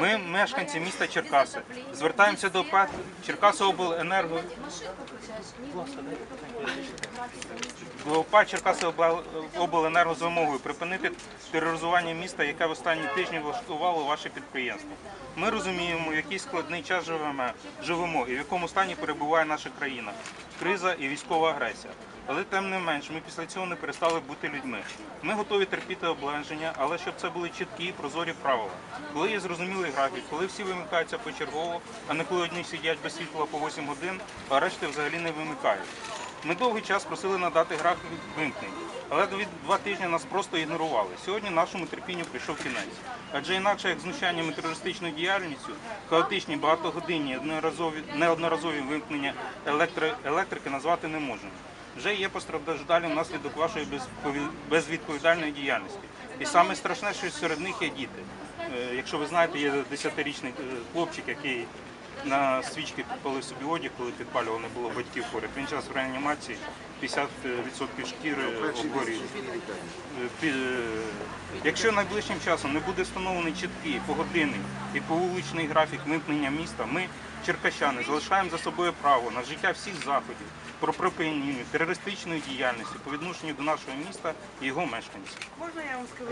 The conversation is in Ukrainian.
Ми, мешканці міста Черкаси, звертаємося до ПАТ Черкасиобленерго до ПА Черкасиобленерго з вимогою припинити тероризування міста, яке в останні тижні влаштувало ваше підприємство. Ми розуміємо, в який складний час живемо, живемо і в якому стані перебуває наша країна, криза і військова агресія. Але тим не менш, ми після цього не перестали бути людьми. Ми готові терпіти обмеження, але щоб це були чіткі і прозорі правила. Коли є зрозумілий графік, коли всі вимикаються почергово, а не коли одні сидять без світла по 8 годин, а решти взагалі не вимикають. Ми довгий час просили надати графік вимкнень, але два тижні нас просто ігнорували. Сьогодні нашому терпінню прийшов кінець. Адже інакше як знущанням і терористичною діяльністю, хаотичні багатогодинні одноразові неодноразові вимкнення електри, електрики назвати не можемо. Вже є постраждалі внаслідок вашої безвідповідальної діяльності. І саме страшне, що серед них є діти. Е, Якщо ви знаєте, є 10-річний е, хлопчик, який на свічки підпалив собі одяг, коли підпалював, не було батьків поряд. Він зараз в реанімації 50% шкіри обгорів. Е, е, Якщо найближчим часом не буде встановлений чіткий погодинний і повуличний графік вимкнення міста, ми, черкащани, залишаємо за собою право на життя всіх заходів про припинення терористичної діяльності по відношенню до нашого міста і його мешканців. Можна я вам скажу?